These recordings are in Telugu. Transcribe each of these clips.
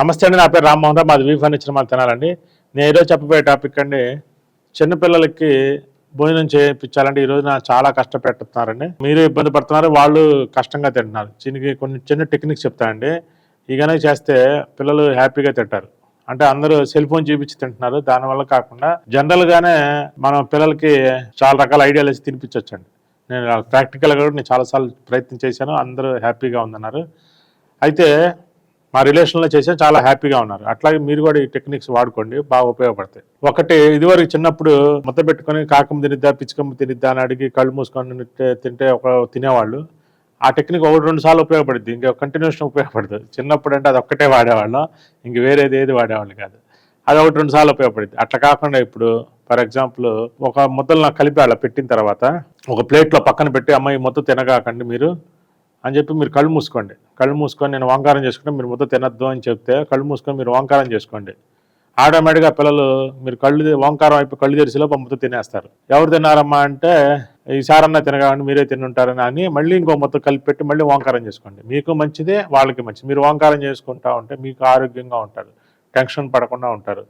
నమస్తే అండి నా పేరు రామ్మోహన్ రావు. మాది వీ ఫర్నిచర్ మాది తినాలండి. నేను ఈరోజు చెప్పబోయే టాపిక్ అండి చిన్నపిల్లలకి భోజనం చేయించాలంటే ఈరోజు నా చాలా కష్టపెడుతున్నారండి. మీరు ఇబ్బంది పడుతున్నారు వాళ్ళు కష్టంగా తింటున్నారు. దీనికి కొన్ని చిన్న టెక్నిక్స్ చెప్తానండి. ఈ కనుక చేస్తే పిల్లలు హ్యాపీగా తింటారు. అంటే అందరూ సెల్ ఫోన్ చూపించి తింటున్నారు. దానివల్ల కాకుండా జనరల్గానే మనం పిల్లలకి చాలా రకాల ఐడియాలు వేసి తినిపించవచ్చండి నేను ప్రాక్టికల్గా కూడా నేను చాలాసార్లు ప్రయత్నం చేశాను. అందరూ హ్యాపీగా ఉందన్నారు. అయితే మా రిలేషన్లో చేసే చాలా హ్యాపీగా ఉన్నారు. అట్లాగే మీరు కూడా ఈ టెక్నిక్స్ వాడుకోండి బాగా ఉపయోగపడతాయి. ఒకటి ఇదివరకు చిన్నప్పుడు ముద్ద పెట్టుకొని కాకమ్మ తినిద్దా పిచ్చుకమ్మ తినిద్దా అని అడిగి కళ్ళు మూసుకొని తింటే- ఒక తినేవాళ్ళు. ఆ టెక్నిక్ ఒకటి రెండు సార్లు ఉపయోగపడుద్ది. ఇంకా కంటిన్యూషన్ ఉపయోగపడదు. చిన్నప్పుడు అంటే అది ఒక్కటే వాడేవాళ్ళం. ఇంక వేరేది ఏది వాడేవాళ్ళు కాదు. అది ఒకటి రెండు సార్లు ఉపయోగపడుద్ది. అట్లా కాకుండా ఇప్పుడు ఫర్ ఎగ్జాంపుల్ ఒక ముద్దలు నాకు కలిపి అలా పెట్టిన తర్వాత ఒక ప్లేట్లో పక్కన పెట్టి అమ్మాయి మొత్తం తినగాకండి మీరు. అని చెప్పి మీరు కళ్ళు మూసుకోండి. కళ్ళు మూసుకొని నేను ఓంకారం చేసుకుంటే మీరు మొత్తం తినద్దు అని చెప్తే కళ్ళు మూసుకొని మీరు ఓంకారం చేసుకోండి. ఆటోమేటిక్గా పిల్లలు మీరు కళ్ళు ఓంకారం అయిపోయి కళ్ళు తెరిసిలోపు మొత్తం తినేస్తారు. ఎవరు తిన్నారమ్మా అంటే ఈసారన్నా తినగానే మీరే తినుంటారని అని మళ్ళీ ఇంకో మొత్తం కలిపి పెట్టి మళ్ళీ ఓంకారం చేసుకోండి. మీకు మంచిదే వాళ్ళకి మంచిది. మీరు ఓంకారం చేసుకుంటా ఉంటే మీకు ఆరోగ్యంగా ఉంటారు. టెన్షన్ పడకుండా ఉంటారు.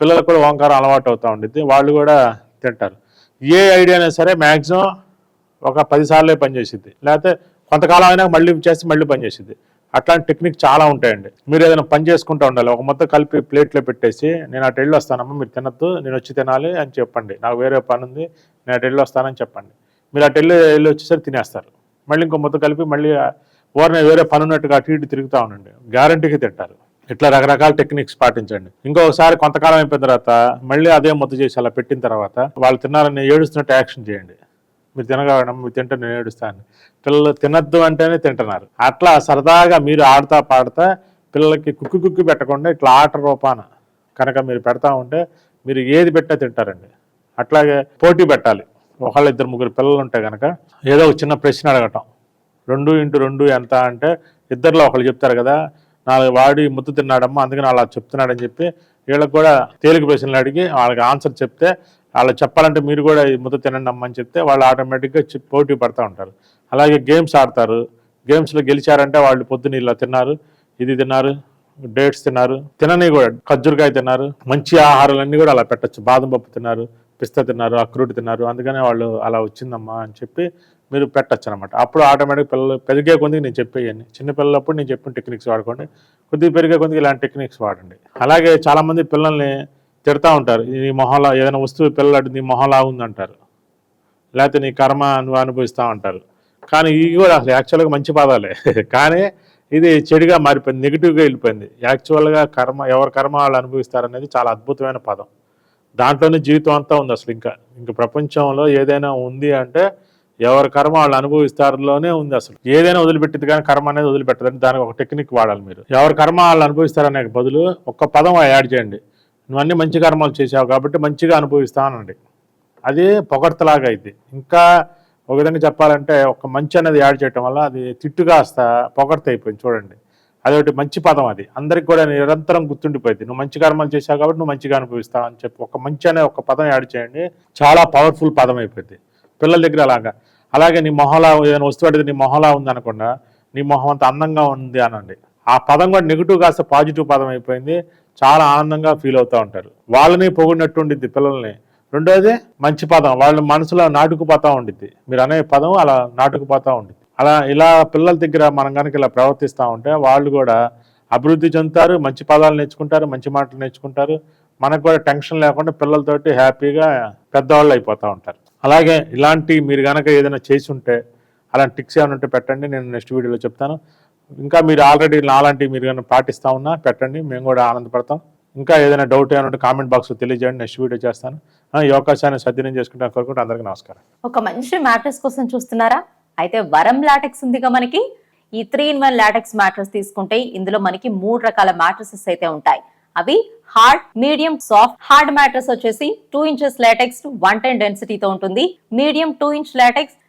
పిల్లలకు కూడా ఓంకారం అలవాటు అవుతూ ఉండిద్ది. వాళ్ళు కూడా తింటారు. ఏ ఐడియా అయినా సరే మ్యాక్సిమం ఒక పదిసార్లే పనిచేసిద్ది. లేకపోతే కొంతకాలం అయినా మళ్ళీ చేసి మళ్ళీ పనిచేసింది అట్లాంటి టెక్నిక్ చాలా ఉంటాయండి. మీరు ఏదైనా పని చేసుకుంటూ ఉండాలి. ఒక మొత్తం కలిపి ప్లేట్లో పెట్టేసి నేను అటు వెళ్ళి వస్తానమ్మా మీరు తినద్దు నేను వచ్చి తినాలి అని చెప్పండి. నాకు వేరే పని ఉంది నేను అటు వెళ్ళి వస్తానని చెప్పండి. మీరు అటు వెళ్ళి వెళ్ళి వచ్చేసరికి తినేస్తారు. మళ్ళీ ఇంకో మొత్తం కలిపి మళ్ళీ ఓరిని వేరే పని ఉన్నట్టుగా అటు ఇటు తిరుగుతూ ఉండండి. గ్యారంటీకి తింటారు. ఇట్లా రకరకాల టెక్నిక్స్ పాటించండి. ఇంకొకసారి కొంతకాలం అయిపోయిన తర్వాత మళ్ళీ అదే మొత్తం చేసి అలా పెట్టిన తర్వాత వాళ్ళు తిన్నారని ఏడుస్తున్నట్టు యాక్షన్ చేయండి. మీరు తినగలడం మీరు తింటే నేను ఏడుస్తాను. పిల్లలు తినద్దు అంటేనే తింటున్నారు. అట్లా సరదాగా మీరు ఆడుతా పాడుతా పిల్లలకి కుక్కు కుక్కు పెట్టకుండా ఇట్లా ఆట రూపాన కనుక మీరు పెడతా ఉంటే మీరు ఏది పెట్టా తింటారండి. అట్లాగే పోటీ పెట్టాలి. ఒకళ్ళు ఇద్దరు ముగ్గురు పిల్లలు ఉంటే కనుక ఏదో ఒక చిన్న ప్రశ్న అడగటం. రెండు ఇంటూ రెండు ఎంత అంటే ఇద్దరిలో ఒకళ్ళు చెప్తారు కదా నాలుగు వాడి ముద్దు తిన్నాడమ్మా అందుకని అలా చెప్తున్నాడని చెప్పి వీళ్ళకి కూడా తేలిక ప్రశ్నలు అడిగి వాళ్ళకి ఆన్సర్ చెప్తే వాళ్ళు చెప్పాలంటే మీరు కూడా ఈ ముద్ద తినండి అమ్మని అని చెప్తే వాళ్ళు ఆటోమేటిక్గా పోటీ పడతా ఉంటారు. అలాగే గేమ్స్ ఆడతారు. గేమ్స్లో గెలిచారంటే వాళ్ళు పొద్దున్న ఇలా తిన్నారు ఇది తిన్నారు డేట్స్ తిన్నారు తినని కూడా ఖర్జూరకాయ తిన్నారు మంచి ఆహారాలన్నీ కూడా అలా పెట్టచ్చు. బాదం పప్పు తిన్నారు పిస్తా తిన్నారు అక్రూట్ తిన్నారు అందుకనే వాళ్ళు అలా వచ్చిందమ్మా అని చెప్పి మీరు పెట్టచ్చు అనమాట అప్పుడు ఆటోమేటిక్ పిల్లలు పెరిగే కొద్దిగా నేను చెప్పేయన్ని. చిన్న పిల్లలప్పుడు నేను చెప్పిన టెక్నిక్స్ వాడుకోండి. కొద్దిగా పెరిగే కొద్దిగా ఇలాంటి టెక్నిక్స్ వాడండి. అలాగే చాలామంది పిల్లల్ని తిడతా ఉంటారు. నీ మొహంలా ఏదైనా వస్తువు పిల్లలు నీ మొహంలా ఉందంటారు. లేకపోతే నీ కర్మ నువ్వు అనుభవిస్తా ఉంటారు. కానీ ఇవి కూడా అసలు యాక్చువల్గా మంచి పదాలే. కానీ ఇది చెడుగా మారిపోయింది నెగిటివ్గా వెళ్ళిపోయింది. యాక్చువల్గా కర్మ ఎవరి కర్మ వాళ్ళు అనుభవిస్తారనేది చాలా అద్భుతమైన పదం. దాంట్లోనే జీవితం అంతా ఉంది అసలు ఇంకా. ఇంక ప్రపంచంలో ఏదైనా ఉంది అంటే ఎవరి కర్మ వాళ్ళు అనుభవిస్తారులోనే ఉంది అసలు. ఏదైనా వదిలిపెట్టింది కానీ కర్మ అనేది వదిలిపెట్టదని దానికి ఒక టెక్నిక్ వాడాలి మీరు. ఎవరి కర్మ వాళ్ళు అనుభవిస్తారనే బదులు ఒక్క పదం యాడ్ చేయండి. నువ్వు అన్ని మంచి కర్మలు చేసావు కాబట్టి మంచిగా అనుభవిస్తానండి అది పొగడ్తలాగా అయింది. ఇంకా ఒక విధంగా చెప్పాలంటే ఒక మంచి అనేది యాడ్ చేయటం వల్ల అది తిట్టుగా కాస్త పొగడ్త అయిపోయింది చూడండి. అదొకటి మంచి పదం అది. అందరికి కూడా నిరంతరం గుర్తుండిపోయింది. నువ్వు మంచి కర్మలు చేశావు కాబట్టి నువ్వు మంచిగా అనుభవిస్తావు అని చెప్పి ఒక మంచి అనే ఒక పదం యాడ్ చేయండి. చాలా పవర్ఫుల్ పదం అయిపోయింది. పిల్లల దగ్గర అలాగా. అలాగే నీ మొహలా ఏదైనా వస్తువు అడిగితే నీ మొహలా ఉంది అనకుండా నీ మొహం అంత అందంగా ఉంది అనండి. ఆ పదం కూడా నెగిటివ్ కాస్త పాజిటివ్ పదం అయిపోయింది. చాలా ఆనందంగా ఫీల్ అవుతూ ఉంటారు. వాళ్ళని పొగిడినట్టు ఉండిద్ది పిల్లల్ని. రెండోది మంచి పదం. వాళ్ళ మనసులో నాటుకుపోతూ ఉండిద్ది. మీరు అనే పదం అలా నాటుకుపోతూ ఉండిద్ది. అలా ఇలా పిల్లల దగ్గర మనం కనుక ఇలా ప్రవర్తిస్తూ ఉంటే వాళ్ళు కూడా అభివృద్ధి చెందుతారు మంచి పదాలు నేర్చుకుంటారు మంచి మాటలు నేర్చుకుంటారు. మనకు కూడా టెన్షన్ లేకుండా పిల్లలతోటి హ్యాపీగా పెద్దవాళ్ళు అయిపోతూ ఉంటారు. అలాగే ఇలాంటి మీరు కనుక ఏదైనా చేసి ఉంటే అలాంటి టిక్స్ ఏమైనా ఉంటే పెట్టండి. నేను నెక్స్ట్ వీడియోలో చెప్తాను. ఇంకా మీరు ఆల్రెడీ నాలాంటివి మీరు కానీ పాటిస్తా ఉన్నా పెట్టండి మేము కూడా ఆనందపడతాం. ఇంకా ఏదైనా డౌట్ ఏమైనా కామెంట్ బాక్స్ తెలియజేయండి నెక్స్ట్ వీడియో చేస్తాను. ఈ అవకాశాన్ని సద్వినియోగం చేసుకుంటే కోరుకుంటే అందరికీ నమస్కారం. ఒక మంచి మ్యాట్రెస్ కోసం చూస్తున్నారా? అయితే వరం లాటెక్స్ ఉందిగా మనకి. ఈ three in one latex mattress తీసుకుంటే ఇందులో మనకి మూడు రకాల మ్యాట్రసెస్ అయితే ఉంటాయి. అవి hard medium soft hard mattress వచ్చేసి two inches latex one ten డెన్సిటీతో ఉంటుంది. Medium two inch latex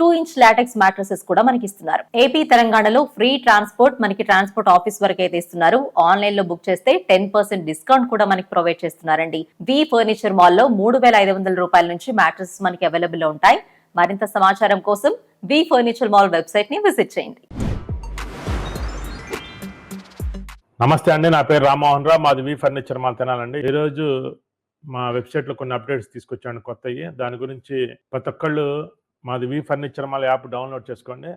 two inch LaTeX mattresses కూడా మనకి ఇస్తున్నారు ఏపీ తెలంగాణలో ఫ్రీ ట్రాన్స్పోర్ట్ మనకి ట్రాన్స్పోర్ట్ ఆఫీస్ వరకు అయితే ఇస్తున్నారు. ఆన్లైన్లో బుక్ చేస్తే టెన్ పర్సెంట్ డిస్కౌంట్ కూడా మనకి ప్రొవైడ్ చేస్తున్నారండి. వి ఫర్నిచర్ మాల్లో మూడు వేల ఐదు వందల రూపాయల నుంచి మ్యాట్రసెస్ మనకి అవైలబుల్లో ఉంటాయి. మరింత సమాచారం కోసం వి ఫర్నిచర్ మాల్ వెబ్సైట్ని విజిట్ చేయండి. నమస్తే అండి నా పేరు రామ్మోహన్ రావు. మాది వి ఫర్నిచర్ మాల్ తినాలండి. ఈరోజు మా వెబ్సైట్లో కొన్ని అప్డేట్స్ తీసుకొచ్చాను కొత్తవి. దాని గురించి ప్రతి ఒక్కళ్ళు మాది V furniture mall app download చేసుకోండి.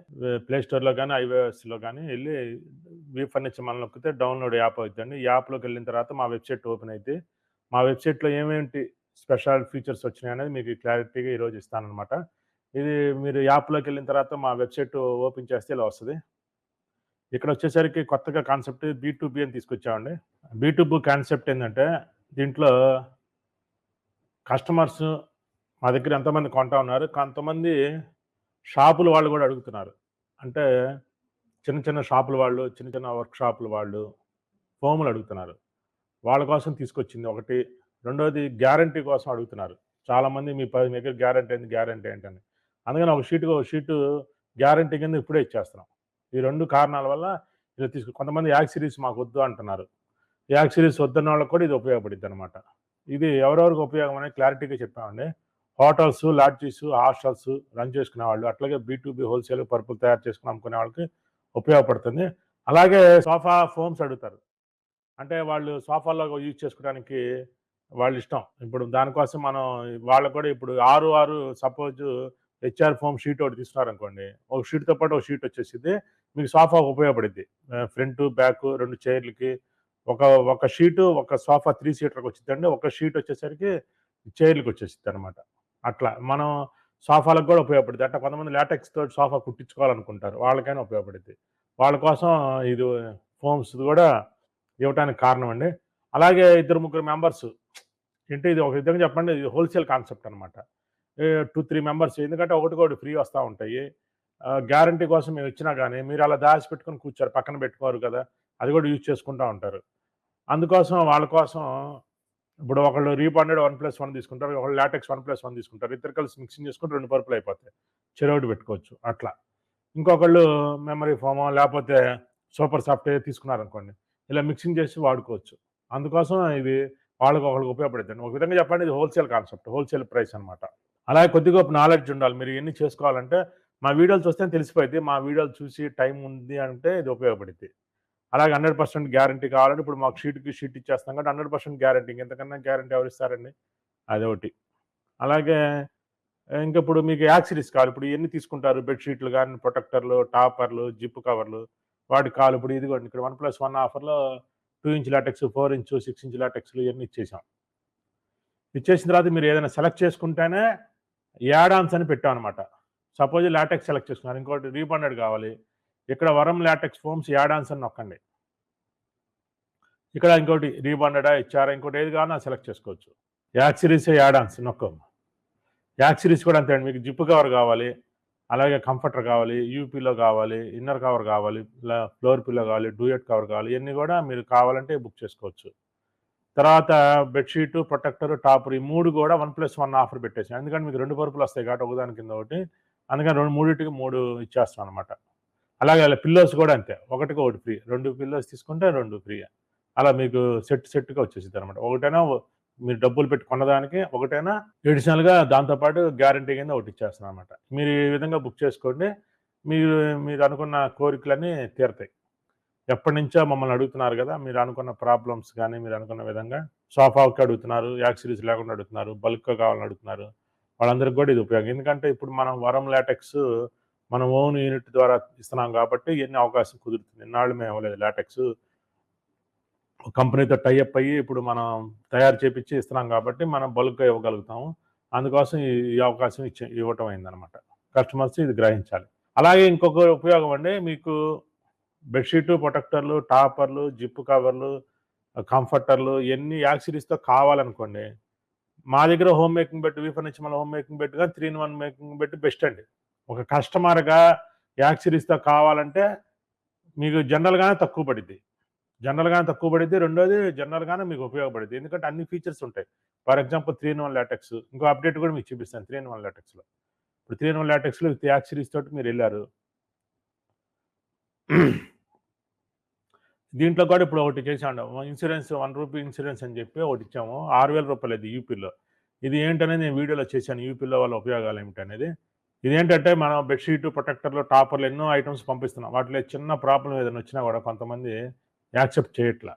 ప్లే స్టోర్లో కానీ ఐఓఎస్లో కానీ వెళ్ళి వి ఫర్నిచర్ మాల్ నొక్కితే డౌన్లోడ్ యాప్ అవుతుందండి. ఈ యాప్లోకి వెళ్ళిన తర్వాత మా వెబ్సైట్ ఓపెన్ అయితే మా వెబ్సైట్లో ఏమేంటి స్పెషల్ ఫీచర్స్ వచ్చినాయి అనేది మీకు క్లారిటీగా ఈరోజు ఇస్తానన్నమాట. ఇది మీరు యాప్లోకి వెళ్ళిన తర్వాత మా వెబ్సైట్ ఓపెన్ చేస్తే ఇలా వస్తుంది. ఇక్కడ వచ్చేసరికి కొత్తగా కాన్సెప్ట్ బీ అని తీసుకొచ్చామండి. బీ కాన్సెప్ట్ ఏంటంటే దీంట్లో కస్టమర్స్ మా దగ్గర ఎంతమంది కొంటా ఉన్నారు. కొంతమంది షాపుల వాళ్ళు కూడా అడుగుతున్నారు. అంటే చిన్న చిన్న షాపుల వాళ్ళు చిన్న చిన్న వర్క్ షాపుల వాళ్ళు ఫోములు అడుగుతున్నారు. వాళ్ళ కోసం తీసుకొచ్చింది ఒకటి. రెండోది గ్యారంటీ కోసం అడుగుతున్నారు. చాలామంది మీ పది దగ్గర గ్యారంటీ ఏంటి గ్యారంటీ ఏంటని అందుకని ఒక షీట్ ఒక షీటు గ్యారంటీ కింద ఇప్పుడే ఇచ్చేస్తున్నాం. ఈ రెండు కారణాల వల్ల ఇలా తీసుకు కొంతమంది యాక్ సిరీస్ మాకు వద్దు అంటున్నారు. యాక్ సిరీస్ వద్దన్న వాళ్ళకి కూడా ఇది ఉపయోగపడుద్ది అనమాట ఇది ఎవరెవరికి ఉపయోగం అనేది క్లారిటీగా చెప్పామండి. హోటల్స్ లాడ్జీస్ హాస్టల్స్ రన్ చేసుకునే వాళ్ళు అట్లాగే బీ హోల్సేల్ పరుపులు తయారు చేసుకుని అమ్ముకునే వాళ్ళకి ఉపయోగపడుతుంది. అలాగే సోఫా ఫోమ్స్ అడుగుతారు. అంటే వాళ్ళు సోఫాలో యూజ్ చేసుకోవడానికి వాళ్ళ ఇష్టం. ఇప్పుడు దానికోసం మనం వాళ్ళకు కూడా ఇప్పుడు ఆరు ఆరు సపోజ్ హెచ్ఆర్ ఫోమ్ షీట్ ఒకటి తీసుకున్నారు అనుకోండి ఒక షీట్తో పాటు ఒక షీట్ వచ్చేసింది మీకు సోఫా ఉపయోగపడుద్ది. ఫ్రంట్ బ్యాక్ రెండు చైర్లకి ఒక ఒక షీటు ఒక సోఫా త్రీ సీటర్కి వచ్చిందండి ఒక షీట్ వచ్చేసరికి చైర్లకు వచ్చేసింది అనమాట అట్లా. మనం సోఫాలకు కూడా ఉపయోగపడుతుంది అట్లా కొంతమంది లాటెక్స్ తోటి సోఫా కుట్టించుకోవాలనుకుంటారు. వాళ్ళకైనా ఉపయోగపడుద్ది. వాళ్ళ కోసం ఇది ఫోమ్స్ కూడా ఇవ్వటానికి కారణం అండి అలాగే ఇద్దరు ముగ్గురు మెంబర్స్. ఏంటి ఇది ఒక విధంగా చెప్పండి. ఇది హోల్సేల్ కాన్సెప్ట్ అనమాట టూ త్రీ మెంబర్స్. ఎందుకంటే ఒకటి ఒకటి ఫ్రీ వస్తూ ఉంటాయి. గ్యారంటీ కోసం మేము ఇచ్చినా కానీ మీరు అలా దాచి పెట్టుకొని కూర్చోరు. పక్కన పెట్టుకోరు కదా. అది కూడా యూజ్ చేసుకుంటూ ఉంటారు. అందుకోసం వాళ్ళ కోసం ఇప్పుడు ఒకళ్ళు రీబాండెడ్ వన్ ప్లస్ వన్ తీసుకుంటారు ఒకళ్ళు లాటెక్స్ వన్ ప్లస్ వన్ తీసుకుంటారు. ఇద్దరు కలిసి మిక్సింగ్ చేసుకుంటే రెండు పరుపులు అయిపోతాయి. చెరవుడు పెట్టుకోవచ్చు అట్లా. ఇంకొకళ్ళు మెమరీ ఫోమో లేకపోతే సూపర్ సాఫ్ట్వేర్ తీసుకున్నారు అనుకోండి ఇలా మిక్సింగ్ చేసి వాడుకోవచ్చు. అందుకోసం ఇది వాళ్ళకి ఒకరికి ఉపయోగపడుతుంది ఒక విధంగా చెప్పండి ఇది హోల్సేల్ కాన్సెప్ట్ హోల్సేల్ ప్రైస్ అనమాట అలాగే కొద్దిగా నాలెడ్జ్ ఉండాలి. మీరు ఎన్ని చేసుకోవాలంటే మా వీడియోలు చూస్తే తెలిసిపోయింది మా వీడియోలు చూసి టైం ఉంది అంటే ఇది ఉపయోగపడుద్ది. అలాగే హండ్రెడ్ పర్సెంట్ గ్యారంటీ కావాలంటే ఇప్పుడు మాకు షీట్కి షీట్ ఇచ్చేస్తాం కాబట్టి హండ్రెడ్ పర్సెంట్ గ్యారంటీ ఇంతకన్నా గ్యారంటీ ఎవరు ఇస్తారండి? అదొకటి అలాగే ఇంకా ఇప్పుడు మీకు యాక్సిరీస్ కావాలి. ఇప్పుడు ఎన్ని తీసుకుంటారు బెడ్షీట్లు కానీ ప్రొటెక్టర్లు టాపర్లు జిప్ కవర్లు వాటి కాలు ఇప్పుడు ఇదిగోండి ఇక్కడ వన్ ప్లస్ వన్ ఆఫర్లో two inch latex four inch six inch లాటెక్స్లు ఇవన్నీ ఇచ్చేసాం. ఇచ్చేసిన తర్వాత మీరు ఏదైనా సెలెక్ట్ చేసుకుంటేనే యాడాన్స్ అని పెట్టాం అనమాట సపోజ్ లాటెక్స్ సెలెక్ట్ చేసుకున్నారు. ఇంకోటి రీబాండెడ్ కావాలి. ఇక్కడ వరం లాటెక్స్ ఫోమ్స్ యాడాన్స్ అని నొక్కండి. ఇక్కడ ఇంకోటి రీబాండెడా ఇచ్చారా ఇంకోటి ఏది కావాలో సెలెక్ట్ చేసుకోవచ్చు. Accessories add ons నొక్కం. యాక్సిరీస్ కూడా అంతే మీకు జిప్ కవర్ కావాలి అలాగే కంఫర్టర్ కావాలి యూపీలో కావాలి ఇన్నర్ కవర్ కావాలి ఇలా ఫ్లోర్ పిల్లో కావాలి డూయట్ కవర్ కావాలి ఇవన్నీ కూడా మీరు కావాలంటే బుక్ చేసుకోవచ్చు. తర్వాత బెడ్షీట్ ప్రొటెక్టర్ టాపర్ ఈ మూడు కూడా వన్ ప్లస్ వన్ ఆఫర్ పెట్టేసాను ఎందుకంటే మీకు రెండు పరుపులు వస్తాయి కాబట్టి ఒకదాని కింద ఒకటి. అందుకని రెండు మూడింటికి మూడు ఇచ్చేస్తాం అనమాట అలాగే అలా పిల్లోస్ కూడా అంతే. ఒకటికి ఒకటి ఫ్రీ రెండు పిల్లోస్ తీసుకుంటే రెండు ఫ్రీ అలా మీకు సెట్ సెట్గా వచ్చేసింది అనమాట. ఒకటైనా మీరు డబ్బులు పెట్టి కొన్నదానికి ఒకటైనా ట్రెడిషనల్గా దాంతోపాటు గ్యారంటీ కింద ఒకటి ఇచ్చేస్తాను అనమాట. మీరు ఈ విధంగా బుక్ చేసుకోండి. మీరు మీరు అనుకున్న కోరికలన్నీ తీరతాయి. ఎప్పటి నుంచో మమ్మల్ని అడుగుతున్నారు కదా మీరు అనుకున్న ప్రాబ్లమ్స్ కానీ మీరు అనుకున్న విధంగా సోఫాకి అడుగుతున్నారు యాక్సిరీస్ లేకుండా అడుగుతున్నారు బల్క్గా కావాలని అడుగుతున్నారు. వాళ్ళందరికీ కూడా ఇది ఉపయోగం. ఎందుకంటే ఇప్పుడు మనం వరం లాటెక్స్ మనం ఓన్ యూనిట్ ద్వారా ఇస్తున్నాం కాబట్టి ఎన్ని అవకాశం కుదురుతుంది? ఇన్నాళ్ళు మేము ఇవ్వలేదు. లాటెక్స్ కంపెనీతో టైఅప్ అయ్యి ఇప్పుడు మనం తయారు చేపించి ఇస్తున్నాం కాబట్టి మనం బల్క్గా ఇవ్వగలుగుతాము. అందుకోసం ఈ అవకాశం ఇచ్చే ఇవ్వటం అయిందనమాట కస్టమర్స్ ఇది గ్రహించాలి. అలాగే ఇంకొక ఉపయోగం అండి మీకు బెడ్షీట్ ప్రొటెక్టర్లు టాపర్లు జిప్ కవర్లు కంఫర్టర్లు ఎన్ని యాక్సిరీస్తో కావాలనుకోండి మా దగ్గర home making bed V furniture మన హోమ్ మేకింగ్ బెడ్ కానీ three in one making bed best అండి. ఒక కస్టమర్గా యాక్సిరీస్తో కావాలంటే మీకు జనరల్గానే తక్కువ పడిద్ది. జనరల్గానే తక్కువ పడిద్ది. రెండోది జనరల్గానే మీకు ఉపయోగపడుద్ది. ఎందుకంటే అన్ని ఫీచర్స్ ఉంటాయి. For example three in one latex. ఇంకో అప్డేట్ కూడా మీకు చూపిస్తాను. త్రీ ఇన్ వన్ లాటెక్స్లో. ఇప్పుడు త్రీ ఇన్ వన్ లాటెక్స్లో విత్ యాక్ సిరీస్ తోటి మీరు వెళ్ళారు. దీంట్లో కూడా ఇప్పుడు ఒకటి చేసాడు ఇన్సూరెన్స్ వన్ రూపీ ఇన్సూరెన్స్ అని చెప్పి ఒకటి ఇచ్చాము. ఆరు వేల రూపాయలు అది యూపీలో. ఇది ఏంటనేది నేను వీడియోలో చేశాను. యూపీలో వాళ్ళ ఉపయోగాలు ఏమిటి అనేది ఇదేంటంటే మనం బెడ్షీట్ ప్రొటెక్టర్లు టాపర్లు ఎన్నో ఐటమ్స్ పంపిస్తున్నాం. వాటిలో చిన్న ప్రాబ్లం ఏదైనా వచ్చినా కూడా కొంతమంది యాక్సెప్ట్ చేయట్లా.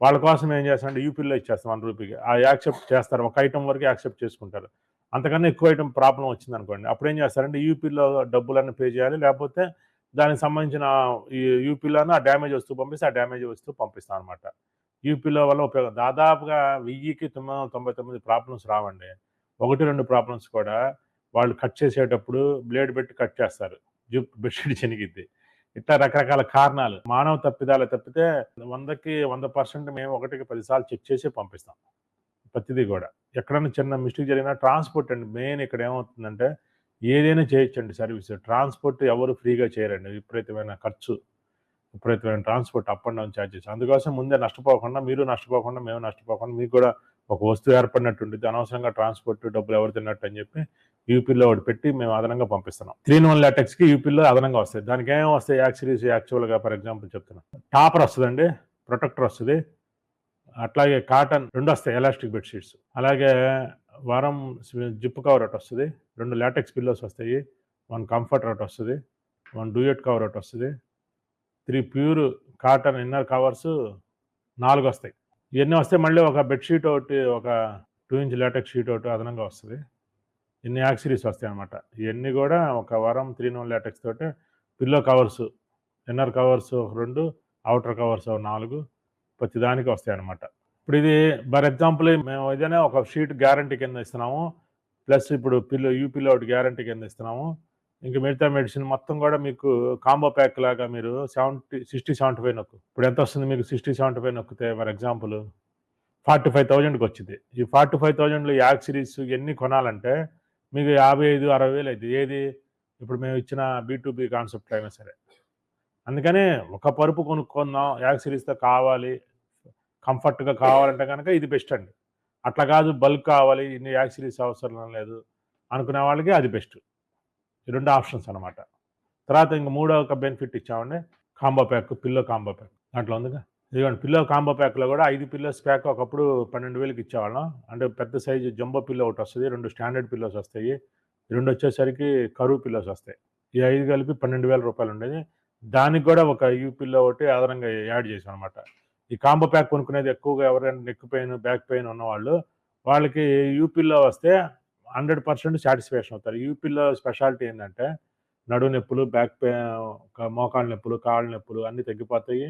వాళ్ళ కోసం ఏం చేస్తామంటే యూపీలో ఇచ్చేస్తాం వన్ రూపీకి. ఆ యాక్సెప్ట్ చేస్తారు. ఒక ఐటమ్ వరకు యాక్సెప్ట్ చేసుకుంటారు. అంతకన్నా ఎక్కువ ఐటమ్ ప్రాబ్లం వచ్చింది అనుకోండి అప్పుడు ఏం చేస్తారంటే యూపీలో డబ్బులన్నీ పే చేయాలి. లేకపోతే దానికి సంబంధించిన ఈ యూపీలోనే ఆ డ్యామేజ్ వస్తువు పంపిస్తే ఆ డ్యామేజ్ వస్తువు పంపిస్తాం అనమాట యూపీలో వల్ల ఉపయోగం. దాదాపుగా వెయ్యికి తొమ్మిది వందల తొంభై తొమ్మిది ప్రాబ్లమ్స్ రావండి. ఒకటి రెండు ప్రాబ్లమ్స్ కూడా వాళ్ళు కట్ చేసేటప్పుడు బ్లేడ్ పెట్టి కట్ చేస్తారు. జిప్ బెడ్షీట్ చెనిగిద్ది. ఇట్లా రకరకాల కారణాలు. మానవ తప్పిదాలు తప్పితే వందకి వంద పర్సెంట్ మేము ఒకటికి పదిసార్లు చెక్ చేసి పంపిస్తాం. ప్రతిదీ కూడా. ఎక్కడైనా చిన్న మిస్టేక్ జరిగినా ట్రాన్స్పోర్ట్ అండి. మెయిన్ ఇక్కడ ఏమవుతుందంటే ఏదైనా చేయొచ్చండి సర్వీస్. ట్రాన్స్పోర్ట్ ఎవరు ఫ్రీగా చేయరండి. విపరీతమైన ఖర్చు. విపరీతమైన transport up and down charges అందుకోసం ముందే నష్టపోకుండా మీరు నష్టపోకుండా మేము నష్టపోకుండా మీకు కూడా ఒక వస్తువు ఏర్పడినట్టు ఉంటుంది అనవసరంగా ట్రాన్స్పోర్ట్ డబ్బులు ఎవరు తిన్నట్టు అని చెప్పి యూపీలో ఒకటి పెట్టి మేము అదనంగా పంపిస్తున్నాం. త్రీ వన్ లాటెక్స్కి యూపీలో అదనంగా వస్తాయి. దానికి ఏం వస్తాయి యాక్సిరీస్ యాక్చువల్గా ఫర్ ఎగ్జాంపుల్ చెప్తున్నాం. టాపర్ వస్తుందండి ప్రొటెక్టర్ వస్తుంది. అట్లాగే కాటన్ రెండు వస్తాయి ఎలాస్టిక్ బెడ్షీట్స్ అలాగే వారం జిప్ కవర్ ఒకటి వస్తుంది రెండు లాటెక్స్ పిల్లోస్ వస్తాయి. వన్ కంఫర్టర్ ఒకటి వస్తుంది వన్ డూయట్ కవర్ ఒకటి వస్తుంది. Three pure cotton inner covers నాలుగు వస్తాయి. ఇవన్నీ వస్తే మళ్ళీ ఒక బెడ్షీట్ ఒకటి ఒక టూ ఇంచ్ లాటెక్స్ షీట్ ఒకటి అదనంగా వస్తుంది. ఇన్ని యాక్సిరీస్ వస్తాయి అనమాట ఇవన్నీ కూడా ఒక వారం త్రీ నోన్ లాటెక్స్ తోటి పిల్లో కవర్స్ ఇన్నర్ కవర్స్ ఒక రెండు అవుటర్ కవర్స్ ఒక నాలుగు ప్రతిదానికి వస్తాయి అనమాట ఇప్పుడు ఇది ఫర్ ఎగ్జాంపుల్ మేము ఏదైనా ఒక షీట్ గ్యారంటీ కింద ఇస్తున్నాము ప్లస్ ఇప్పుడు పిల్లో యూపీలో ఒకటి గ్యారంటీ కింద ఇస్తున్నాము. ఇంక మిగతా మెడిసిన్ మొత్తం కూడా మీకు కాంబో ప్యాక్ లాగా మీరు సెవెంటీ సిక్స్టీ సెవెంటీ ఫైవ్ నొక్కు. ఇప్పుడు ఎంత వస్తుంది మీకు సిక్స్టీ సెవెంటీ ఫైవ్ నొక్కితే ఫర్ ఎగ్జాంపుల్? ఫార్టీ ఫైవ్ థౌజండ్కి వచ్చింది. ఈ ఫార్టీ ఫైవ్ థౌజండ్లో యాక్సిరీస్ ఇవన్నీ ఎన్ని కొనాలంటే మీకు యాభై ఐదు అరవై వేలు అవుతుంది ఏది? ఇప్పుడు మేము ఇచ్చిన బీ కాన్సెప్ట్ అయినా సరే. అందుకనే ఒక పరుపు కొనుక్కుందాం. యాక్సిరీస్తో కావాలి. కంఫర్ట్గా కావాలంటే కనుక ఇది బెస్ట్ అండి. అట్లా కాదు బల్క్ కావాలి ఇన్ని యాక్సిరీస్ అవసరం లేదు అనుకునే వాళ్ళకి అది బెస్ట్. ఈ రెండు ఆప్షన్స్ అనమాట తర్వాత ఇంక మూడో ఒక బెనిఫిట్ ఇచ్చామండి. Combo pack pillow combo pack. దాంట్లో ఉందిగా? ఇదిగోండి పిల్లో కాంబో ప్యాక్లో కూడా ఐదు పిల్లోస్ ప్యాక్ ఒకప్పుడు పన్నెండు వేలకి ఇచ్చేవాళ్ళం. అంటే పెద్ద సైజు జంబో పిల్లో ఒకటి వస్తుంది రెండు స్టాండర్డ్ పిల్లోస్ వస్తాయి రెండు వచ్చేసరికి కరువు పిల్లోస్ వస్తాయి. ఈ ఐదు కలిపి పన్నెండు వేల రూపాయలు ఉండేది. దానికి కూడా ఒక యూ పిల్లో ఒకటి అదనంగా యాడ్ చేసాం అనమాట ఈ కాంబో ప్యాక్ కొనుక్కునేది ఎక్కువగా ఎవరైనా నెక్ పెయిన్ బ్యాక్ పెయిన్ ఉన్నవాళ్ళు వాళ్ళకి యూపీలో వస్తే హండ్రెడ్ పర్సెంట్ సాటిస్ఫాక్షన్ అవుతారు. యూపీలో స్పెషాలిటీ ఏంటంటే నడు నొప్పులు బ్యాక్ పెయిన్ మోకాళ్ళ నొప్పులు కాళ్ళ నొప్పులు అన్నీ తగ్గిపోతాయి.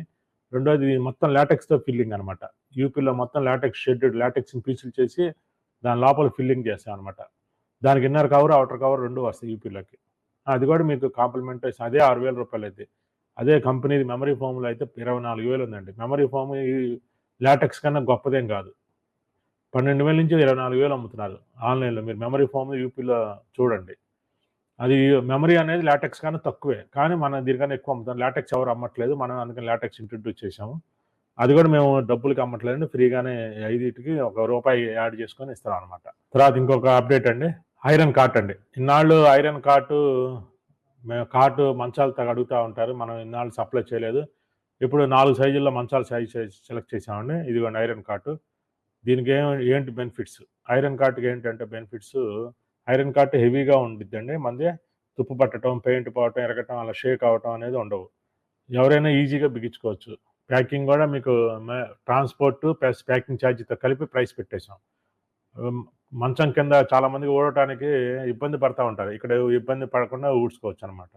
రెండోది మొత్తం లాటెక్స్తో ఫిల్లింగ్ అనమాట యూపీలో మొత్తం లాటెక్స్ షెడ్యూడ్ లాటెక్స్ని పీసులు చేసి దాని లోపల ఫిల్లింగ్ చేస్తాం అనమాట దానికి ఇన్నర్ కవర్ అవుటర్ కవర్ రెండు వస్తాయి యూపీలోకి. అది కూడా మీకు కాంప్లిమెంట్ అదే ఆరు వేల రూపాయలు అయితే. అదే కంపెనీ మెమరీ ఫోమ్లో అయితే ఇరవై నాలుగు వేలు ఉందండి. మెమరీ ఫోమ్ ఈ లాటెక్స్ కన్నా గొప్పదేం కాదు. పన్నెండు వేల నుంచి ఇరవై నాలుగు వేలు అమ్ముతున్నారు ఆన్లైన్లో. మీరు మెమరీ ఫోమ్ యూపీలో చూడండి. అది మెమరీ అనేది లాటెక్స్ కానీ తక్కువే. కానీ మనం దీనికన్నా ఎక్కువ అమ్ముతాం. లాటెక్స్ ఎవరు అమ్మట్లేదు. మనం అందుకని లాటెక్స్ ఇంట్రడ్యూస్ చేసాము అది కూడా మేము డబ్బులకి అమ్మట్లేదు ఫ్రీగానే ఐదింటికి ఒక రూపాయి యాడ్ చేసుకొని ఇస్తాం అనమాట తర్వాత ఇంకొక అప్డేట్ అండి. ఐరన్ కార్ట్ అండి. ఇన్నాళ్ళు ఐరన్ కార్టు మేము కార్టు మంచాలు అడుగుతూ ఉంటారు. మనం ఇన్నాళ్ళు సప్లై చేయలేదు. ఇప్పుడు నాలుగు సైజుల్లో మంచాలు సైజ్ సెలెక్ట్ చేసామండి ఇదిగోండి ఐరన్ కార్టు దీనికి ఏం ఏంటి బెనిఫిట్స్? ఐరన్ కార్ట్కి ఏంటంటే బెనిఫిట్స్ ఐరన్ కాట్ హెవీగా ఉండిద్దండి. మంది తుప్పు పట్టడం పెయింట్ పోవటం ఎరగటం అలా షేక్ అవటం అనేది ఉండవు. ఎవరైనా ఈజీగా బిగించుకోవచ్చు. ప్యాకింగ్ కూడా మీకు ట్రాన్స్పోర్ట్ ప్లస్ ప్యాకింగ్ ఛార్జీతో కలిపి ప్రైస్ పెట్టేశాం. మంచం కింద చాలామందికి ఊడటానికి ఇబ్బంది పడతా ఉంటారు. ఇక్కడ ఇబ్బంది పడకుండా ఊడ్చుకోవచ్చు అనమాట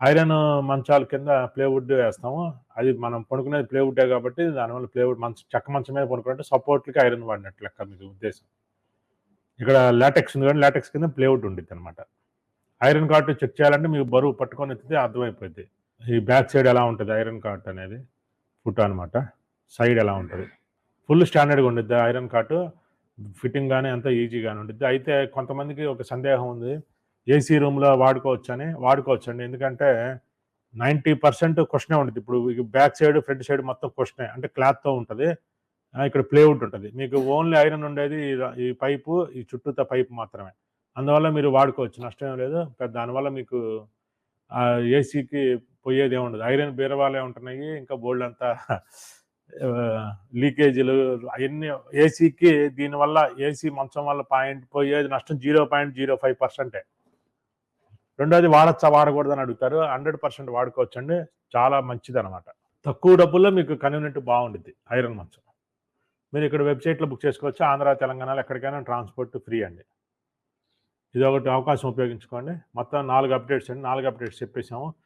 ఐరన్ మంచాల కింద ప్లేవుడ్ వేస్తాము. అది మనం పడుకునేది ప్లేవుడ్డే కాబట్టి దానివల్ల ప్లేవుడ్ మంచం చెక్క మంచం మీద పడుకుంటే సపోర్ట్లకి ఐరన్ వాడినట్లు లెక్క మీకు ఉద్దేశం. ఇక్కడ లాటెక్స్ ఉంది కానీ లాటెక్స్ కింద ప్లేఅవుట్ ఉండిద్ది అనమాట ఐరన్ కార్ట్ చెక్ చేయాలంటే మీకు బరువు పట్టుకొని ఎత్తితే అర్థమైపోద్ది. ఈ బ్యాక్ సైడ్ ఎలా ఉంటుంది ఐరన్ కార్ట్ అనేది? ఫుట్ అనమాట సైడ్ ఎలా ఉంటుంది? ఫుల్ స్టాండర్డ్గా ఉండిద్ది ఐరన్ కాటు ఫిట్టింగ్ కానీ అంతా ఈజీగానే ఉండిద్ది. అయితే కొంతమందికి ఒక సందేహం ఉంది. ఏసీ రూమ్లో వాడుకోవచ్చు అని వాడుకోవచ్చు అండి ఎందుకంటే నైంటీ పర్సెంట్ క్వశ్చనే ఉంటుంది ఇప్పుడు బ్యాక్ సైడ్ ఫ్రంట్ సైడ్ మొత్తం క్వశ్చనే అంటే క్లాత్తో ఉంటుంది. ఇక్కడ ప్లేవుడ్ ఉంటుంది. మీకు ఓన్లీ ఐరన్ ఉండేది ఈ పైపు ఈ చుట్టూత పైపు మాత్రమే. అందువల్ల మీరు వాడుకోవచ్చు. నష్టం ఏం లేదు. పెద్ద దానివల్ల మీకు ఏసీకి పోయేది ఏమి ఉండదు. ఐరన్ బీరవాలే ఉంటున్నాయి. ఇంకా బోల్డ్ అంతా లీకేజీలు అవన్నీ ఏసీకి దీనివల్ల ఏసీ మంచం వల్ల పాయింట్ పోయేది నష్టం జీరో పాయింట్ జీరో ఫైవ్ పర్సెంటే. రెండోది వాడచ్చా వాడకూడదు అని అడుగుతారు. హండ్రెడ్ పర్సెంట్ వాడుకోవచ్చండి. చాలా మంచిది అనమాట తక్కువ డబ్బుల్లో మీకు కన్వీనియంట్ బాగుంటుంది ఐరన్ మంచం. మీరు ఇక్కడ వెబ్సైట్లో బుక్ చేసుకోవచ్చు. ఆంధ్ర తెలంగాణలో ఎక్కడికైనా ట్రాన్స్పోర్ట్ ఫ్రీ అండి. ఇది ఒకటి అవకాశం ఉపయోగించుకోండి. మొత్తం నాలుగు అప్డేట్స్ అండి. నాలుగు అప్డేట్స్ చెప్పేసాము.